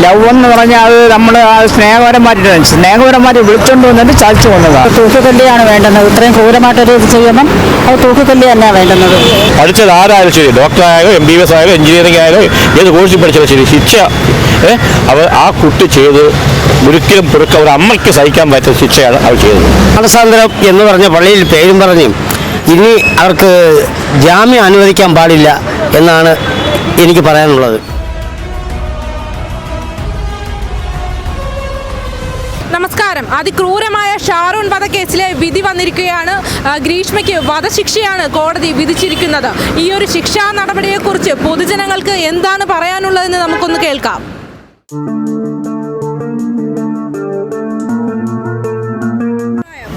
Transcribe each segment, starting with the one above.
Love എന്ന് പറഞ്ഞാൽ അത് നമ്മൾ സ്നേഹപരമായിട്ട് സ്നേഹപരമായിട്ട് വിളിച്ചോണ്ട് വന്നിട്ട് ചതിച്ചു വന്നതാണ് തൂക്കുകല്ലിയാണ് വേണ്ടുന്നത്. ഇത്രയും ക്രൂരമായിട്ടൊരു ഇത് ചെയ്യുമ്പം അത് തൂക്കുകല്ലി തന്നെയാണ് വേണ്ടുന്നത്. പഠിച്ചത് ആരായാലും ശരി ഡോക്ടർ ആയാലും എം ബി ബി എസ് ആയാലും എഞ്ചിനീയറിംഗ് ആയാലും ഏത് കോഴ്സിൽ പഠിച്ചാലും ശരി ശിക്ഷ. ഏ, അവർ ആ കുട്ടി ചെയ്ത് ഒരിക്കലും പൊറുക്ക ഒരു അമ്മയ്ക്ക് സഹിക്കാൻ പറ്റുന്ന ശിക്ഷയാണ് അവർ ചെയ്തത്. മനസാന്തരം എന്ന് പറഞ്ഞ പള്ളിയിൽ പേരും പറഞ്ഞും ഇനി അവർക്ക് ജാമ്യം അനുവദിക്കാൻ പാടില്ല എന്നാണ് എനിക്ക് പറയാനുള്ളത്. നമസ്കാരം അതിക്രൂരമായ ഷാറൂൺ വധക്കേസിലെ വിധി വന്നിരിക്കുകയാണ്. ഗ്രീഷ്മയ്ക്ക് വധശിക്ഷയാണ് കോടതി വിധിച്ചിരിക്കുന്നത്. ഈ ഒരു ശിക്ഷാ നടപടിയെക്കുറിച്ച് പൊതുജനങ്ങൾക്ക് എന്താണ് പറയാനുള്ളതെന്ന് നമുക്കൊന്ന് കേൾക്കാം.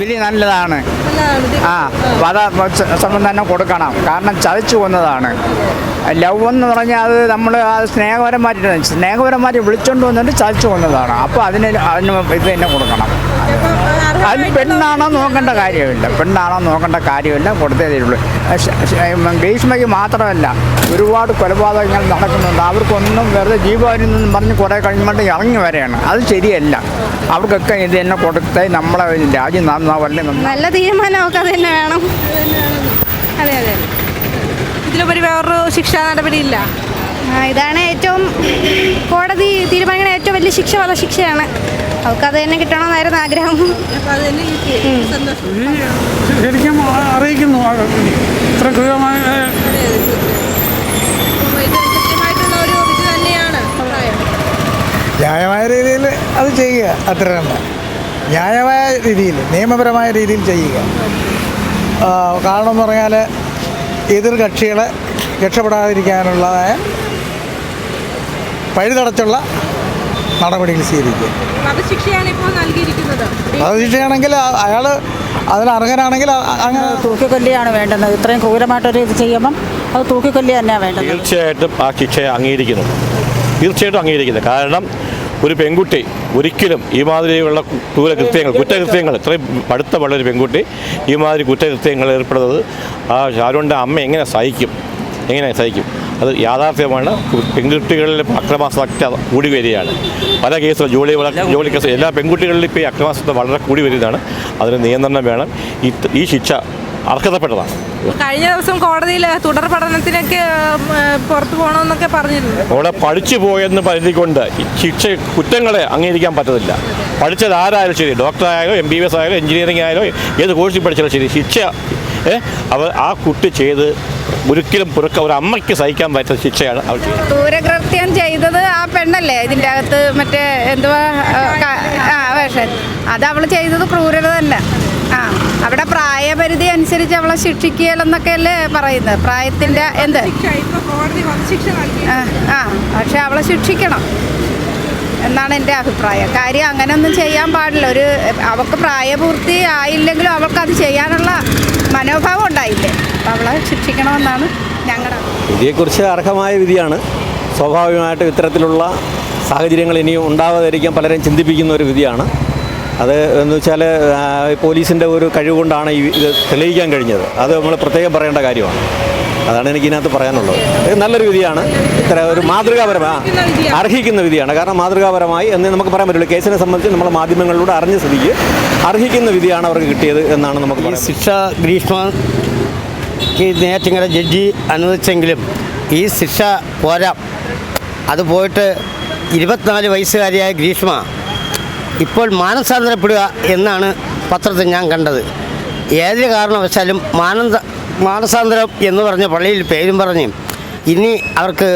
വിധി നല്ലതാണ്. ആ വധ സമം തന്നെ കൊടുക്കണം. കാരണം ചതിച്ചു വന്നതാണ്. ലവ് എന്ന് പറഞ്ഞാൽ അത് നമ്മൾ അത് സ്നേഹപരമായിട്ട് സ്നേഹപരമായിട്ട് വിളിച്ചോണ്ട് വന്നിട്ട് ചതിച്ചു വന്നതാണ്. അപ്പോൾ അതിന് അതിന് ഇത് തന്നെ കൊടുക്കണം. അത് പെണ്ണാണോ നോക്കേണ്ട കാര്യമില്ല. പെണ്ണാണോ നോക്കേണ്ട കാര്യമില്ല. കൊടുത്തേ തരുള്ളൂ. ശ- മാത്രമല്ല ഒരുപാട് കൊലപാതകങ്ങൾ നടക്കുന്നുണ്ട്. അവർക്കൊന്നും വെറുതെ ജീവനിൽ നിന്നും പറഞ്ഞ് കുറേ കഴിഞ്ഞിട്ട് ഇറങ്ങി വരെയാണ് അത് ശരിയല്ല. അവർക്കൊക്കെ ഇത് തന്നെ കൊടുത്തേ നമ്മളെ രാജ്യം നന്നാവല്ലേ നന്നാ നല്ല തീരുമാനമൊക്കെ അത് തന്നെ വേണം. അതെ അതെ ഇതിലുപരി വേറൊരു ശിക്ഷാ നടപടിയില്ല. ഇതാണ് ഏറ്റവും കോടതി തീരുമാനിക്കുന്ന ഏറ്റവും വലിയ ശിക്ഷ വധശിക്ഷയാണ്. അവർക്ക് അത് തന്നെ കിട്ടണമെന്നായിരുന്നു ആഗ്രഹം ശരിക്കും അറിയിക്കുന്നു ഇത്ര അഭിപ്രായം. ന്യായമായ രീതിയിൽ അത് ചെയ്യുക അത്ര തന്നെ. ന്യായമായ രീതിയിൽ നിയമപരമായ രീതിയിൽ ചെയ്യുക. കാരണം എന്ന് പറഞ്ഞാൽ എതിർ കക്ഷികളെ രക്ഷപ്പെടാതിരിക്കാനുള്ളതായ വഴിതടച്ചുള്ള നടപടികൾ സ്വീകരിക്കുക വധശിക്ഷയാണെങ്കിൽ ഇപ്പോൾ നൽകിയിരിക്കുന്നത്. ശിക്ഷയാണെങ്കിൽ അയാൾ അതിന് അർഹനാണെങ്കിൽ അങ്ങനെ തൂക്കിക്കൊല്ലിയാണ് വേണ്ടത് ഇത്രയും ക്രൂരമായിട്ടൊരു ഇത് ചെയ്യുമ്പം അത് തൂക്കിക്കൊല്ലി തന്നെയാണ് വേണ്ടത് തീർച്ചയായിട്ടും ആ ശിക്ഷയെ അംഗീകരിക്കുന്നു. തീർച്ചയായിട്ടും അംഗീകരിക്കുന്നു. കാരണം ഒരു പെൺകുട്ടി ഒരിക്കലും ഈ മാതിരിയുള്ള ക്രൂരകൃത്യങ്ങൾ കുറ്റകൃത്യങ്ങൾ ഇത്രയും പഠിത്തമുള്ള ഒരു പെൺകുട്ടി ഈ മാതിരി കുറ്റകൃത്യങ്ങൾ ഏർപ്പെടുന്നത് ആ ഷാരൂണിന്റെ അമ്മ എങ്ങനെ സഹിക്കും? എങ്ങനെ സഹിക്കും? അത് യാഥാർത്ഥ്യമാണ്. പെൺകുട്ടികളിൽ അക്രമാസക്ത കൂടി വരികയാണ്. പല കേസുകൾ ജോലി ജോലി കേസ് എല്ലാ പെൺകുട്ടികളിലും ഇപ്പോൾ ഈ അക്രമാസക്ത വളരെ കൂടി വരുന്നതാണ്. അതിന് നിയന്ത്രണം വേണം. ഈ ശിക്ഷ അർഹതപ്പെട്ടതാണ്. കഴിഞ്ഞ ദിവസം കോടതിയിൽ തുടർ പഠനത്തിനൊക്കെ പുറത്തു പോകണമെന്നൊക്കെ പറഞ്ഞിരുന്നു. അവിടെ പഠിച്ചു പോയെന്ന് കരുതിക്കൊണ്ട് ശിക്ഷ കുറ്റങ്ങളെ അംഗീകരിക്കാൻ പറ്റത്തില്ല. പഠിച്ചത് ആരായാലും ശരി ഡോക്ടർ ആയാലും എം ബി ബി എസ് ആയാലും എഞ്ചിനീയറിംഗ് ആയാലും ഏത് കോഴ്സിൽ പഠിച്ചാലും ശരി ശിക്ഷ അവർ ആ കുട്ടി ചെയ്ത് ഒരിക്കലും പുറക്ക ഒരു അമ്മയ്ക്ക് സഹിക്കാൻ പറ്റുന്ന ശിക്ഷയാണ് അവർ ക്രൂരകൃത്യം ചെയ്തത് ആ പെണ്ണല്ലേ? ഇതിന്റെ അകത്ത് മറ്റേ എന്തുവാ ആ, വേഷം. അത് അവൾ ചെയ്തത് ക്രൂരത തന്നെ. ആ അവിടെ പ്രായപരിധി അനുസരിച്ച് അവളെ ശിക്ഷിക്കുകയെന്നൊക്കെയല്ലേ പറയുന്നത്. പ്രായത്തിന്റെ എന്ത്? ആ പക്ഷെ അവളെ ശിക്ഷിക്കണം എന്നാണ് എന്റെ അഭിപ്രായം. കാര്യം അങ്ങനെയൊന്നും ചെയ്യാൻ പാടില്ല. ഒരു അവൾക്ക് പ്രായപൂർത്തി ആയില്ലെങ്കിലും അവൾക്കത് ചെയ്യാനുള്ള മനോഭാവം ഉണ്ടായില്ലേ? അപ്പം അവളെ ശിക്ഷിക്കണമെന്നാണ് ഞങ്ങളുടെ വിധിയെക്കുറിച്ച് അർഹമായ വിധിയാണ്. സ്വാഭാവികമായിട്ടും ഇത്തരത്തിലുള്ള സാഹചര്യങ്ങൾ ഇനിയും ഉണ്ടാവാതിരിക്കാൻ പലരും ചിന്തിപ്പിക്കുന്ന ഒരു വിധിയാണ്. അത് എന്ന് വെച്ചാൽ പോലീസിന്റെ ഒരു കഴിവ് കൊണ്ടാണ് ഈ ഇത് തെളിയിക്കാൻ കഴിഞ്ഞത്. അത് നമ്മൾ പ്രത്യേകം പറയേണ്ട കാര്യമാണ്. അതാണ് എനിക്ക് ഇതിനകത്ത് പറയാനുള്ളത്. നല്ലൊരു വിധിയാണ്. ഇത്ര ഒരു മാതൃകാപരമായി അർഹിക്കുന്ന വിധിയാണ്. കാരണം മാതൃകാപരമായി എന്ന് നമുക്ക് പറയാൻ പറ്റുള്ളൂ കേസിനെ സംബന്ധിച്ച് നമ്മൾ മാധ്യമങ്ങളിലൂടെ അറിഞ്ഞ സ്ഥിതിക്ക് അർഹിക്കുന്ന വിധിയാണ് അവർക്ക് കിട്ടിയത് എന്നാണ് നമുക്ക് ശിക്ഷ ഗ്രീഷ്മക്ക് നേറ്റിങ്ങര ജഡ്ജി അനുവദിച്ചെങ്കിലും ഈ ശിക്ഷ പോരാ. അത് പോയിട്ട് ഇരുപത്തിനാല് വയസ്സുകാരിയായ ഗ്രീഷ്മ ഇപ്പോൾ മാനസാന്തരപ്പെടുക എന്നാണ് പത്രത്തിൽ ഞാൻ കണ്ടത്. ഏത് കാരണവശാലും മാനന്ത മാനസാന്തരം എന്ന് പറഞ്ഞ പള്ളിയിൽ പേരും പറഞ്ഞ് ഇനി അവർക്ക്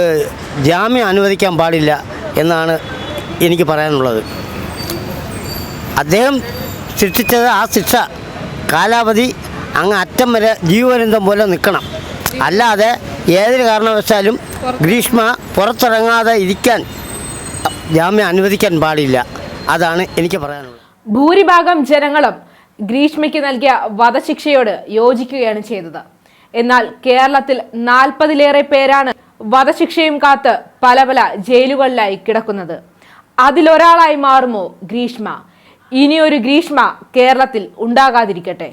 ജാമ്യം അനുവദിക്കാൻ പാടില്ല എന്നാണ് എനിക്ക് പറയാനുള്ളത്. അദ്ദേഹം ശിക്ഷിച്ചത് ആ ശിക്ഷ കാലാവധി അങ്ങ് അറ്റം വരെ ജീവപര്യന്തം പോലെ നിൽക്കണം. അല്ലാതെ ഏതൊരു കാരണവശാലും ഗ്രീഷ്മ പുറത്തിറങ്ങാതെ ഇരിക്കാൻ ജാമ്യം അനുവദിക്കാൻ പാടില്ല. അതാണ് എനിക്ക് പറയാനുള്ളത്. ഭൂരിഭാഗം ജനങ്ങളും ഗ്രീഷ്മയ്ക്ക് നൽകിയ വധശിക്ഷയോട് യോജിക്കുകയാണ് ചെയ്തത്. എന്നാൽ കേരളത്തിൽ നാൽപ്പതിലേറെ പേരാണ് വധശിക്ഷയും കാത്ത് പല പല ജയിലുകളിലായി കിടക്കുന്നത്. അതിലൊരാളായി മാറുമോ ഗ്രീഷ്മ? ഇനിയൊരു ഗ്രീഷ്മ കേരളത്തിൽ ഉണ്ടാകാതിരിക്കട്ടെ.